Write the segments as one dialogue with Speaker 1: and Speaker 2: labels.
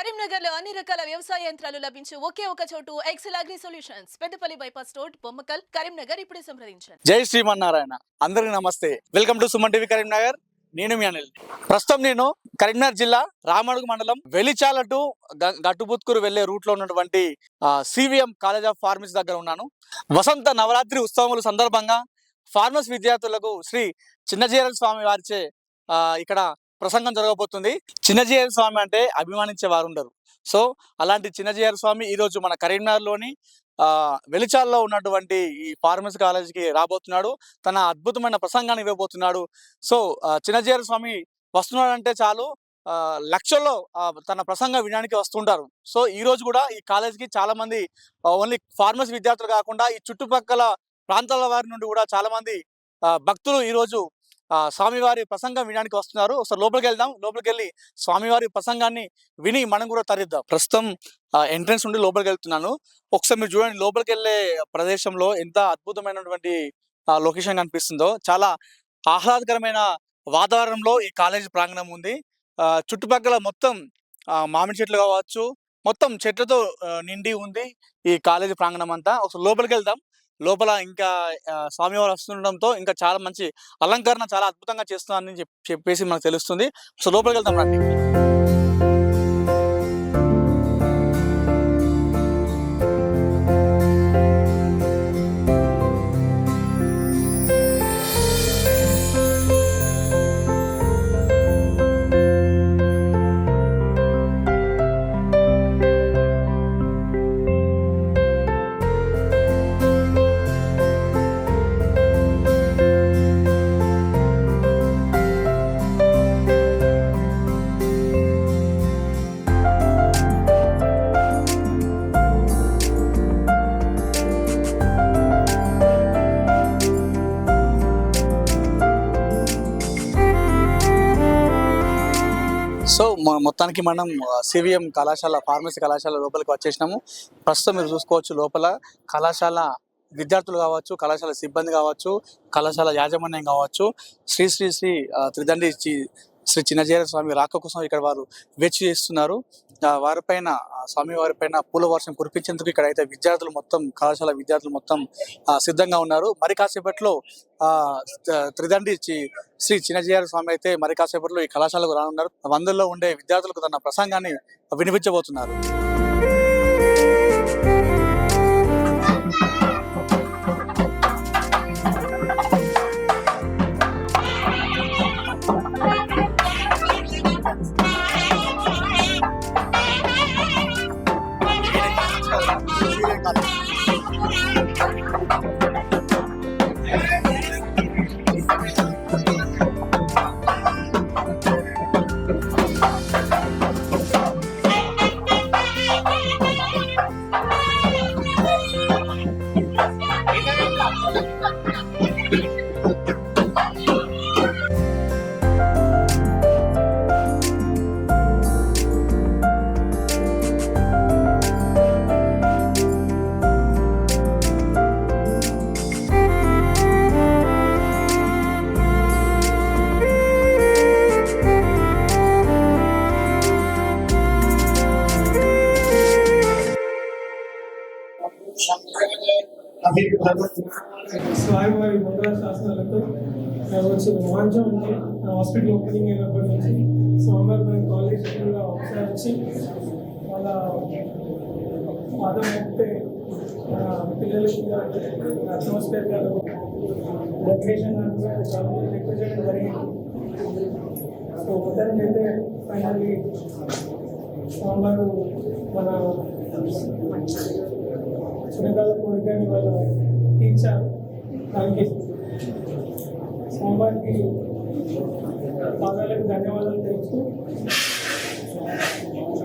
Speaker 1: కరీంనగర్లో అన్ని రకాల వ్యవసాయ యంత్రాలు లభించే ఒకే ఒక చోటు Excel agri solutions Peddapalli bypass road Bommakal Karimnagar ఇప్పుడే సంప్రదించండి.
Speaker 2: జై శ్రీమన్నారాయణ. అందరికి నమస్తే. Welcome to Suman TV Karimnagar. నేను మీ అనిల్. ప్రస్తుతం నేను కరీంనగర్ జిల్లా రామడుగు మండలం వెలిచాల టు గట్టుబుత్కూరు వెళ్ళే రూట్లో ఉన్నటువంటి సివిఎం కాలేజ్ ఆఫ్ ఫార్మసీ దగ్గర ఉన్నాను. వసంత నవరాత్రి ఉత్సవముల సందర్భంగా ఫార్మసీ విద్యార్థులకు శ్రీ చిన్నజీరల స్వామి వారిచే ఇక్కడ ప్రసంగం జరగబోతుంది. చిన్నజీరల స్వామి అంటే అభిమానించే వారు ఉండరు సో అలాంటి చిన్నజీరల స్వామి ఈ రోజు మన కరీంనగర్లోని వెలిచాల్లో ఉన్నటువంటి ఈ ఫార్మసీ కాలేజీకి రాబోతున్నాడు. తన అద్భుతమైన ప్రసంగాన్ని ఇవ్వబోతున్నాడు. సో ఆ, స్వామి వస్తున్నాడంటే చాలు. ఆ, లక్షల్లో తన ప్రసంగం వినడానికి వస్తుంటారు. సో ఈ రోజు కూడా ఈ కాలేజీకి చాలా మంది ఓన్లీ ఫార్మసీ విద్యార్థులు కాకుండా ఈ చుట్టుపక్కల ప్రాంతాల వారి నుండి కూడా చాలా మంది ఆ, భక్తులు ఈరోజు స్వామివారి ప్రసంగం వినడానికి వస్తున్నారు. ఒకసారి లోపలికి వెళ్దాం. లోపలికి వెళ్ళి స్వామివారి ప్రసంగాన్ని విని మనం కూడా తరిద్దాం. ప్రస్తుతం ఎంట్రన్స్ నుండి లోపలికి వెళ్తున్నాను. ఒకసారి మీరు చూడండి లోపలికి వెళ్ళే ప్రదేశంలో ఎంత అద్భుతమైనటువంటి లొకేషన్ కనిపిస్తుందో. చాలా ఆహ్లాదకరమైన వాతావరణంలో ఈ కాలేజీ ప్రాంగణం ఉంది. ఆ, చుట్టుపక్కల మొత్తం మామిడి చెట్లు కావచ్చు మొత్తం చెట్లతో నిండి ఉంది ఈ కాలేజీ ప్రాంగణం అంతా. ఒకసారి లోపలికి వెళ్దాం. లోపల ఇంకా స్వామివారు వస్తుండడంతో ఇంకా చాలా మంచి అలంకరణ చాలా అద్భుతంగా చేస్తున్నారని చెప్పేసి మనకు తెలుస్తుంది. సో లోపలికి వెళ్తాం రండి. మొత్తానికి మనం సివిఎం కళాశాల ఫార్మసీ కళాశాల లోపలికి వచ్చేసినాము. ప్రస్తుతం మీరు చూసుకోవచ్చు లోపల కళాశాల విద్యార్థులు కావచ్చు కళాశాల సిబ్బంది కావచ్చు కళాశాల యాజమాన్యం కావచ్చు శ్రీ శ్రీ శ్రీ త్రిదండ్రి త్రిదండి శ్రీ చిన్నజీర స్వామి రాక కోసం ఇక్కడ వారు వేచి చేస్తున్నారు. వారిపైన పైన స్వామి వారిపైన పూల వర్షం కురిపించేందుకు ఇక్కడ అయితే విద్యార్థులు మొత్తం కళాశాల విద్యార్థులు మొత్తం ఆ, సిద్ధంగా ఉన్నారు. మరి కాసేపట్లో ఆ త్రిదండి శ్రీ చిన్నజయారు స్వామి అయితే మరి కాసేపట్లో ఈ కళాశాలకు రానున్నారు. వందల్లో ఉండే విద్యార్థులకు తన ప్రసంగాన్ని వినిపించబోతున్నారు.
Speaker 3: స్వామివారి మంగళ శాసనాలతో వచ్చి రోమాంచం ఉంది. హాస్పిటల్ ఓపెనింగ్ అయినప్పటి నుంచి స్వామివారి మన కాలేజ్ కూడా ఒకసారి వచ్చి వాళ్ళ పాదం అయితే పిల్లలకి అట్మాస్ఫియర్ గారు డెకరేషన్ చాలా మంది ఎక్కువ చేయడం జరిగింది. సో మొత్తానికి అయితే ఫైనల్లీ స్వామివారు మన సునీతాల కోరికని వాళ్ళు తీర్చారు దానికి సోమవారికి పాదాలకు ధన్యవాదాలు తెలుస్తూ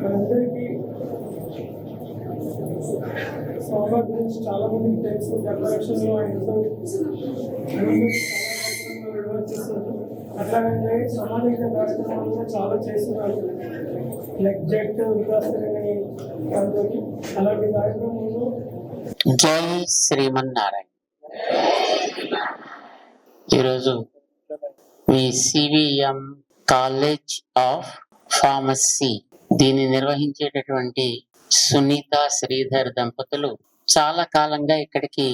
Speaker 3: మనందరికీ సోమవారి గురించి చాలా మందికి తెలుసు. డెకరేషన్లో ఆయన ఎంతో అట్లాగే సామాజిక కార్యక్రమాలు చాలా చేస్తున్నారు. లైక్ జెట్ వికాసరని అలాంటి కార్యక్రమాలు
Speaker 4: జై శ్రీమన్నారాయణ. ఈరోజు మీ సివిఎం కాలేజ్ ఆఫ్ ఫార్మసీ దీన్ని నిర్వహించేటటువంటి సునీత శ్రీధర్ దంపతులు చాలా కాలంగా ఇక్కడికి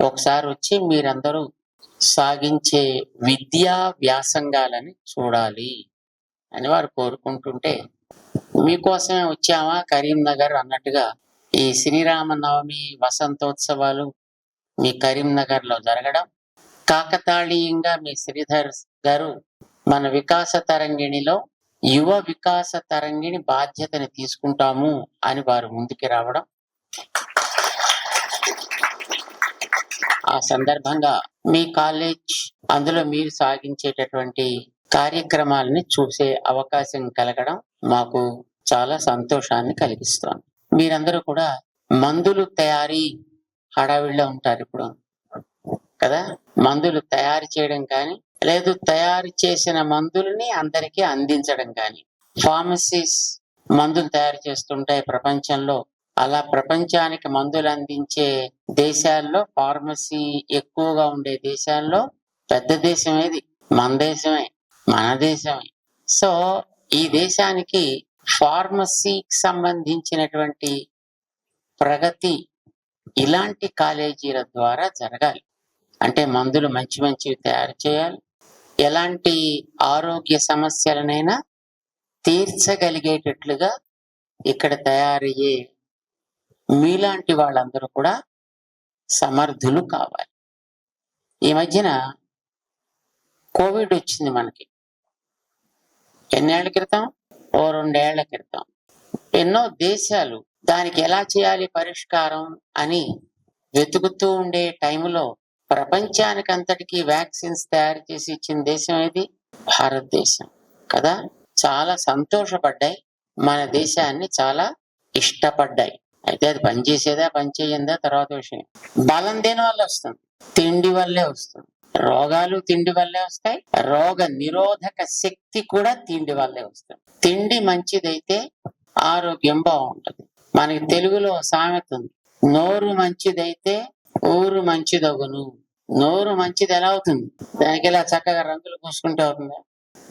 Speaker 4: ఒకసారి వచ్చి మీరందరూ సాగించే విద్యా వ్యాసంగాలని చూడాలి అని వారు కోరుకుంటుంటే మీకోసమే వచ్చామా కరీంనగర్ అన్నట్టుగా ఈ శ్రీరామనవమి వసంతోత్సవాలు మీ కరీంనగర్లో జరగడం కాకతాళీయంగా మీ శ్రీధర్ గారు మన వికాస తరంగిణిలో యువ వికాస తరంగిణి బాధ్యతని తీసుకుంటాము అని వారు ముందుకు రావడం. ఆ సందర్భంగా మీ కాలేజ్ అందులో మీరు సాగించేటటువంటి కార్యక్రమాలని చూసే అవకాశం కలగడం మాకు చాలా సంతోషాన్ని కలిగిస్తోంది. మీరందరూ కూడా మందులు తయారీ హడావిడిలో ఉంటారు ఇప్పుడు. కదా? మందులు తయారు చేయడం కానీ లేదు తయారు చేసిన మందులని అందరికీ అందించడం కానీ ఫార్మసీస్ మందులు తయారు చేస్తుంటాయి ప్రపంచంలో. అలా ప్రపంచానికి మందులు అందించే దేశాల్లో ఫార్మసీ ఎక్కువగా ఉండే దేశాల్లో పెద్ద దేశం ఏది? మన దేశమే మన దేశమే. సో ఈ దేశానికి ఫార్మసీకి సంబంధించినటువంటి ప్రగతి ఇలాంటి కాలేజీల ద్వారా జరగాలి. అంటే మందులు మంచి మంచివి తయారు చేయాలి. ఎలాంటి ఆరోగ్య సమస్యలనైనా తీర్చగలిగేటట్లుగా ఇక్కడ తయారయ్యే మీలాంటి వాళ్ళందరూ కూడా సమర్థులు కావాలి. ఈ మధ్యన కోవిడ్ వచ్చింది మనకి. ఎన్నేళ్ళ క్రితం? ఓ రెండేళ్ళ క్రితం. ఎన్నో దేశాలు దానికి ఎలా చేయాలి పరిష్కారం అని వెతుకుతూ ఉండే టైంలో ప్రపంచానికి అంతటికీ వ్యాక్సిన్స్ తయారు చేసి ఇచ్చిన దేశం ఏది? భారతదేశం. కదా? చాలా సంతోషపడ్డాయి. మన దేశాన్ని చాలా ఇష్టపడ్డాయి. అయితే అది పనిచేసేదా పనిచేయందా? తర్వాత విషయం. బలం దేని వల్ల వస్తుంది? తిండి వల్లే వస్తుంది. రోగాలు తిండి వల్లే వస్తాయి. రోగ నిరోధక శక్తి కూడా తిండి వల్లే వస్తాయి తిండి మంచిదైతే ఆరోగ్యం బాగుంటుంది. మనకి తెలుగులో సామెత ఉంది. నోరు మంచిదైతే ఊరు మంచిదగును. నోరు మంచిది ఎలా అవుతుంది? దానికి ఇలా చక్కగా రంగులు పూసుకుంటే అవుతుంది?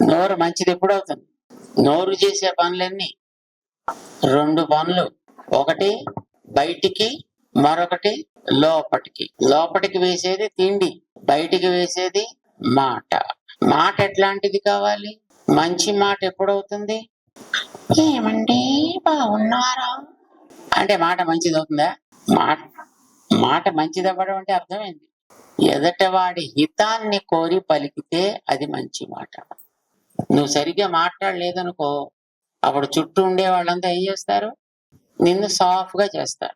Speaker 4: నోరు మంచిది ఎప్పుడు అవుతుంది? నోరు చేసే పనులన్నీ రెండు పనులు. ఒకటి బయటికి మరొకటి లోపటికి. లోపటికి వేసేది తిండి. బయటికి వేసేది మాట. మాట ఎట్లాంటిది కావాలి? మంచి మాట ఎప్పుడవుతుంది? ఏమండి బాగున్నారా? అంటే మాట మంచిది అవుతుందా మాట మాట మంచిది అవ్వడం అంటే అర్థమైంది. ఎదటవాడి హితాన్ని కోరి పలికితే అది మంచి మాట. నువ్వు సరిగ్గా మాట్లాడలేదనుకో అప్పుడు చుట్టూ ఉండే వాళ్ళంతా ఏం చేస్తారు? నిన్ను సాఫ్ట్గా చేస్తారు.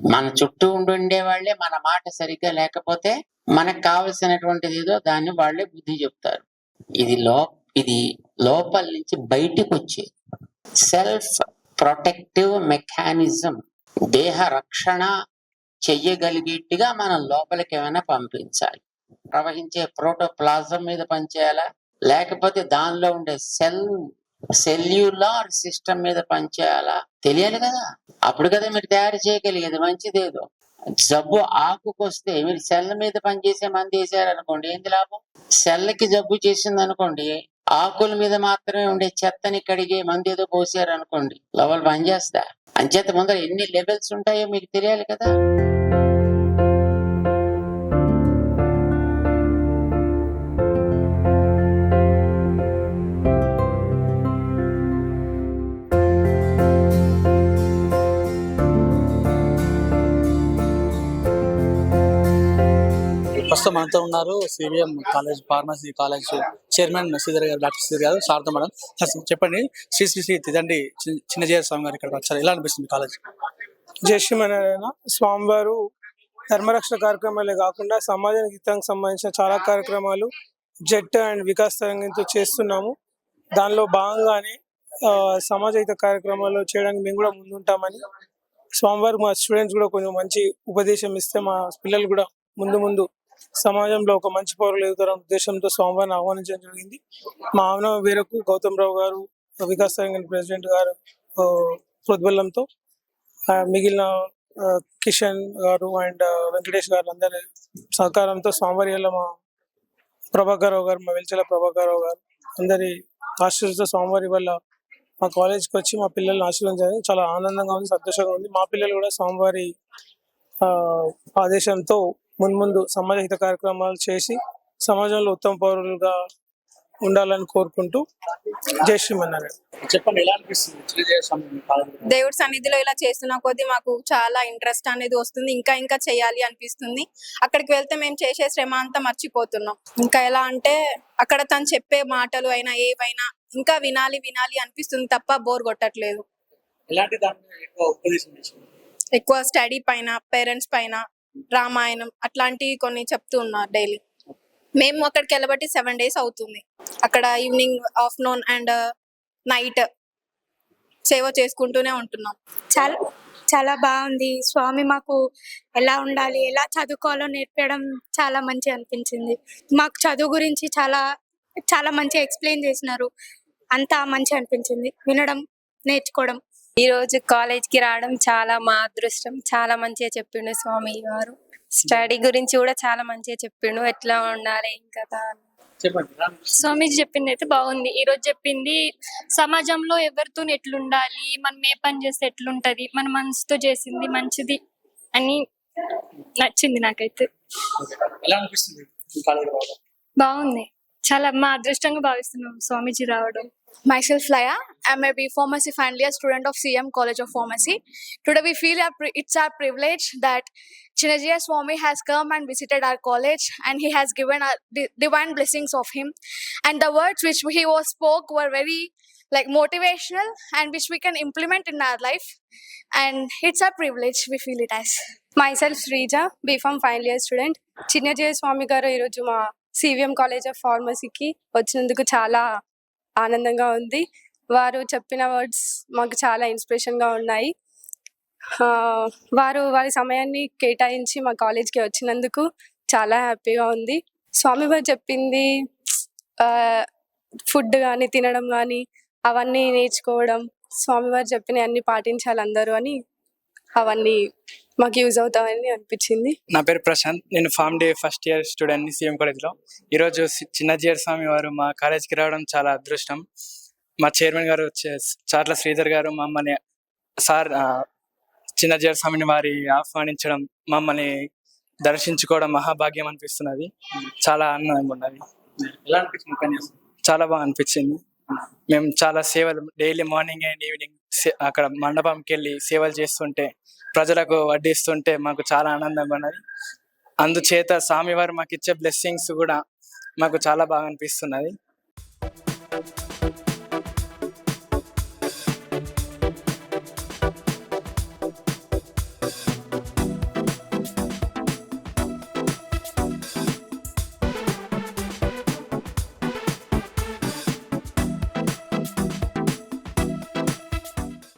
Speaker 4: మన చుట్టూ ఉండి ఉండే వాళ్ళే మన మాట సరిగ్గా లేకపోతే మనకు కావలసినటువంటిది ఏదో దాన్ని వాళ్ళే బుద్ధి చెప్తారు. ఇది లో ఇది లోపల నుంచి బయటికి వచ్చేది సెల్ఫ్ ప్రొటెక్టివ్ మెకానిజం దేహ రక్షణ చెయ్యగలిగేట్టుగా మనం లోపలికి ఏమైనా పంపించాలి. ప్రవహించే ప్రోటోప్లాజం మీద పనిచేయాలా? లేకపోతే దానిలో ఉండే సెల్ సెల్యులార్ సిస్టమ్ మీద పనిచేయాలా? తెలియాలి కదా. అప్పుడు కదా మీరు తయారు చేయగలిగేది. మంచిదేదో జబ్బు ఆకుకు వస్తే మీరు సెల్ మీద పనిచేసే మంది వేసారు అనుకోండి ఏంది లాభం? సెల్కి జబ్బు చేసింది అనుకోండి ఆకుల మీద మాత్రమే ఉండే చెత్తని కడిగే మంది ఏదో పోసారు అనుకోండి లోపల పనిచేస్తా. అంచేత ముందర ఎన్ని లెవెల్స్ ఉంటాయో మీకు తెలియాలి కదా.
Speaker 2: ప్రస్తుతం మనతో ఉన్నారు CVM college pharmacy college chairman Sridhar గారు డాక్టర్ శ్రీధర్ గారు సార్తో మేడం. సార్ చెప్పండి శ్రీ శ్రీ శ్రీ తిదండి చిన్నజయ స్వామి గారు ఇక్కడ వచ్చారు. ఎలా అనిపిస్తుంది కాలేజ్?
Speaker 3: జయ శ్రీమన్నారాయణ స్వామివారు ధర్మరక్షణ కార్యక్రమాలే కాకుండా సమాజానికి హితానికి సంబంధించిన చాలా కార్యక్రమాలు జెట్ అండ్ వికాస్ తరంగంతో చేస్తున్నాము. దానిలో భాగంగానే ఆ, సమాజ హిత కార్యక్రమాలు చేయడానికి మేము కూడా ముందుంటామని స్వామివారు మా స్టూడెంట్స్ కూడా కొంచెం మంచి ఉపదేశం ఇస్తే మా పిల్లలు కూడా ముందు ముందు సమాజంలో ఒక మంచి పౌరులు ఎదుగుతారన్న ఉద్దేశంతో స్వామివారిని ఆహ్వానించడం జరిగింది. మా ఆహ్వానం మేరకు గౌతమ్ రావు గారు వికాస్ సంఘం ప్రెసిడెంట్ గారు ఆ, ప్రోద్బలంతో మిగిలిన కిషన్ గారు అండ్ వెంకటేష్ గారు అందరి సహకారంతో సోమవారిలో మా ప్రభాకర్ రావు గారు మా వెల్చెల ప్రభాకర్ రావు గారు అందరి ఆశీస్సులతో స్వామివారి వల్ల మా కాలేజ్కి వచ్చి మా పిల్లల్ని ఆశీర్వదించాలి చాలా ఆనందంగా ఉంది సంతోషంగా ఉంది. మా పిల్లలు కూడా స్వామివారి ఆ, ఆదేశంతో మున్ముందు సమాజ హిత కార్యక్రమాలు చేసి సమాజంలో ఉత్తమ పౌరులుగా ఉండాలని కోరుకుంటూ జై శ్రీమన్నారాయణ.
Speaker 2: చెప్పండి ఎలా అనిపిస్తుంది?
Speaker 5: దేవుడి సన్నిధిలో ఇలా చేస్తున్న కొద్దీ మాకు చాలా ఇంట్రెస్ట్ అనేది వస్తుంది. ఇంకా ఇంకా చేయాలి అనిపిస్తుంది. అక్కడికి వెళ్తే మేము చేసే శ్రమ అంతా మర్చిపోతున్నాం. ఇంకా ఎలా అంటే అక్కడ తను చెప్పే మాటలు అయినా ఏవైనా ఇంకా వినాలి వినాలి అనిపిస్తుంది తప్ప బోర్ కొట్టట్లేదు.
Speaker 2: ఎక్కువ
Speaker 5: స్టడీ పైన పేరెంట్స్ పైన రామాయణం అట్లాంటివి కొన్ని చెప్తూ ఉన్నారు డైలీ మేము అక్కడికి వెళ్ళబట్టి సెవెన్ డేస్ అవుతుంది. అక్కడ ఈవినింగ్ ఆఫ్టర్నూన్ అండ్ నైట్ సేవ చేసుకుంటూనే ఉంటున్నాం.
Speaker 6: చాలా చాలా బాగుంది. స్వామి మాకు ఎలా ఉండాలి ఎలా చదువుకోవాలో నేర్పడం చాలా మంచి అనిపించింది. మాకు చదువు గురించి చాలా చాలా మంచి ఎక్స్ప్లెయిన్ చేసినారు. అంతా మంచి అనిపించింది. వినడం నేర్చుకోవడం
Speaker 7: ఈ రోజు కాలేజ్కి రావడం చాలా మా అదృష్టం. చాలా మంచిగా చెప్పిండు స్వామి గారు. స్టడీ గురించి కూడా చాలా మంచిగా చెప్పిండు. ఎట్లా ఉండాలి ఇంకా?
Speaker 8: స్వామీజీ చెప్పింది అయితే బాగుంది. ఈ రోజు చెప్పింది సమాజంలో ఎవరితో ఎట్లుండాలి మనం ఏ పని చేస్తే ఎట్లుంటది మన మనసుతో చేసింది మంచిది అని నచ్చింది నాకైతే.
Speaker 2: ఎలా అనిపిస్తుంది? మీ కాలేజీలో రావడం?
Speaker 8: బాగుంది. చాలా మా అదృష్టంగా భావిస్తున్నాం స్వామీజీ రావడం.
Speaker 9: Myself Laya. I'm a B Pharmacy final year student of CM College of Pharmacy. Today we feel our pri- it's our privilege that Chinajaya Swami has come and visited our college and he has given our di- divine blessings of him. And the words which he was spoke were very like motivational and which we can implement in our life. And it's our privilege, we feel it as.
Speaker 7: Myself Sreeja B Pharm final year student చిన్నజయ స్వామి గారు ఈరోజు మా CVM college of ఫార్మసీకి వచ్చినందుకు చాలా ఆనందంగా ఉంది. వారు చెప్పిన words మాకు చాలా ఇన్స్పిరేషన్గా ఉన్నాయి. వారు వారి సమయాన్ని కేటాయించి మా కాలేజ్కి వచ్చినందుకు చాలా హ్యాపీగా ఉంది. స్వామి వారు చెప్పింది ఫుడ్ కానీ తినడం కానీ అవన్నీ నేర్చుకోవడం స్వామివారు చెప్పిన అన్ని పాటించాలి అందరూ అని అవన్నీ మాకు యూజ్ అవుతామని అనిపించింది.
Speaker 10: నా పేరు ప్రశాంత్. నేను pharm D first year student CM కాలేజ్లో ఈరోజు చిన్నజీయర్ స్వామి వారు మా కాలేజ్కి రావడం చాలా అదృష్టం. మా చైర్మన్ గారు వచ్చే చాట్ల శ్రీధర్ గారు మమ్మల్ని సార్ ఆ, చిన్నజీయర్ స్వామిని వారి ఆహ్వానించడం మమ్మల్ని దర్శించుకోవడం మహాభాగ్యం అనిపిస్తున్నది. చాలా ఆనందంగా ఉన్నది.
Speaker 2: ఎలా అనిపించింది
Speaker 10: చాలా బాగా అనిపించింది. మేము చాలా సేవలు డైలీ మార్నింగ్ అండ్ ఈవినింగ్ అక్కడ మండపంకి వెళ్ళి సేవలు చేస్తుంటే ప్రజలకు వడ్డిస్తుంటే మాకు చాలా ఆనందంగా ఉన్నది అందుచేత స్వామివారు మాకు ఇచ్చే బ్లెస్సింగ్స్ కూడా మాకు చాలా బాగా అనిపిస్తున్నది.